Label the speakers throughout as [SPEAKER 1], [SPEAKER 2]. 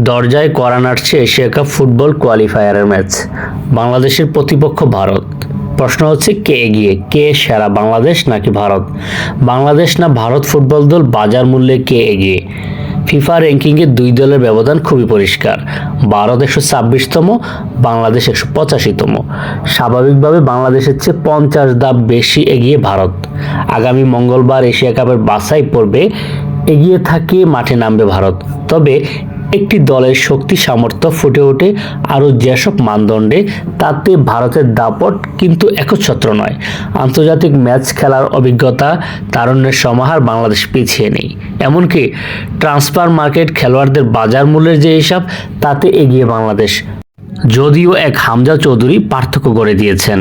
[SPEAKER 1] দরজায় করা নাড়ছে এশিয়া কাপ ফুটবল কোয়ালিফায়ারের ম্যাচ। বাংলাদেশের প্রতিপক্ষ ভারত। প্রশ্ন হচ্ছে, কে এগিয়ে? কে সেরা বাংলাদেশ নাকি ভারত? বাংলাদেশ না ভারত ফুটবল দল বাজার মূল্যে কে এগিয়ে? ফিফা র্যাঙ্কিংয়ে দুই দলের ব্যবধান খুবই পরিষ্কার। ভারত একশো ছাব্বিশতম, বাংলাদেশ একশো পঁচাশিতম। স্বাভাবিকভাবে বাংলাদেশের চেয়ে পঞ্চাশ ধাপ বেশি এগিয়ে ভারত। আগামী মঙ্গলবার এশিয়া কাপের বাছাই পড়বে এগিয়ে থাকে মাঠে নামবে ভারত। তবে একটি দলের শক্তি সামর্থ্য ফুটে ওঠে আরও যেসব মানদণ্ডে, তাতে ভারতের দাপট কিন্তু একচ্ছত্র নয়। আন্তর্জাতিক ম্যাচ খেলার অভিজ্ঞতা তারুণ্যের সমাহার বাংলাদেশ পিছিয়ে নেই। এমনকি ট্রান্সফার মার্কেট খেলোয়াড়দের বাজার মূল্যের যে হিসাব, তাতে এগিয়ে বাংলাদেশ। যদিও এক হামজা চৌধুরী পার্থক্য করে দিয়েছেন।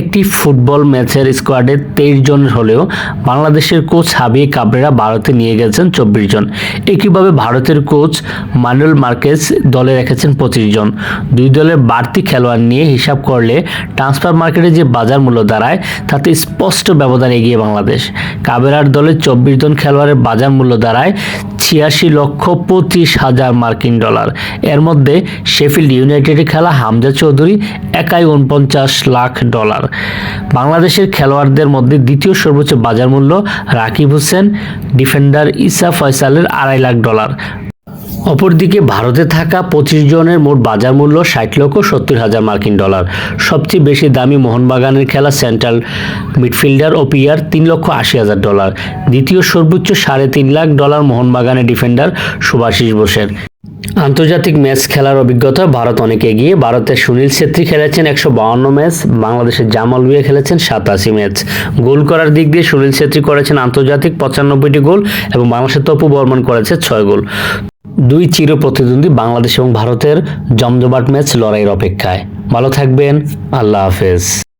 [SPEAKER 1] একটি ফুটবল ম্যাচের স্কোয়াডে তেইশ জন হলেও বাংলাদেশের কোচ হাবি কাবরেরা ভারতে নিয়ে গেছেন চব্বিশ জন। একইভাবে ভারতের কোচ মানুয়েল মার্কেস দলে রেখেছেন পঁচিশ জন। দুই দলের বাড়তি খেলোয়াড় নিয়ে হিসাব করলে ট্রান্সফার মার্কেটে যে বাজার মূল্য দাঁড়ায়, তাতে স্পষ্ট ব্যবধান এগিয়ে বাংলাদেশ। কাবেরার দলে চব্বিশ জন খেলোয়াড়ের বাজার মূল্য দাঁড়ায় ছিয়াশি লক্ষ পঁচিশ হাজার মার্কিন ডলার। এর মধ্যে শেফিল্ড ইউনাইটেডে খেলা হামজা চৌধুরী, একাই উনপঞ্চাশ লাখ ডলার। বাংলাদেশের খেলোয়াড়দের মধ্যে দ্বিতীয় সর্বোচ্চ বাজার মূল্য রাকিব হোসেন, ডিফেন্ডার ইসা ফয়সালের আড়াই লাখ ডলার। অপরদিকে ভারতে থাকা পঁচিশ জনের মোট বাজার মূল্য ষাট লক্ষ সত্তর হাজার মার্কিন ডলার। সবচেয়ে বেশি দামি মোহনবাগানের খেলা সেন্ট্রাল মিডফিল্ডার ও পিয়ার তিন লক্ষ আশি হাজার ডলার। দ্বিতীয় সর্বোচ্চ সাড়ে তিন লাখ ডলার মোহনবাগানের ডিফেন্ডার সুভাষিস বোসের। আন্তর্জাতিক ম্যাচ খেলার অভিজ্ঞতা, ভারত অনেক এগিয়ে। ভারতের সুনীল ছেত্রী খেলেছেন একশো বাউন্ন ম্যাচ, বাংলাদেশের জামাল বিয়ে খেলেছেন সাতাশি ম্যাচ। গোল করার দিক দিয়ে সুনীল ছেত্রী করেছেন আন্তর্জাতিক পঁচানব্বইটি গোল এবং বাংলাদেশের তপু বর্মন করেছে ছয় গোল। দুই চির প্রতিদ্বন্দ্বী বাংলাদেশ এবং ভারতের জমজমাট ম্যাচ লড়াইয়ের অপেক্ষায়। ভালো থাকবেন, আল্লাহ হাফেজ।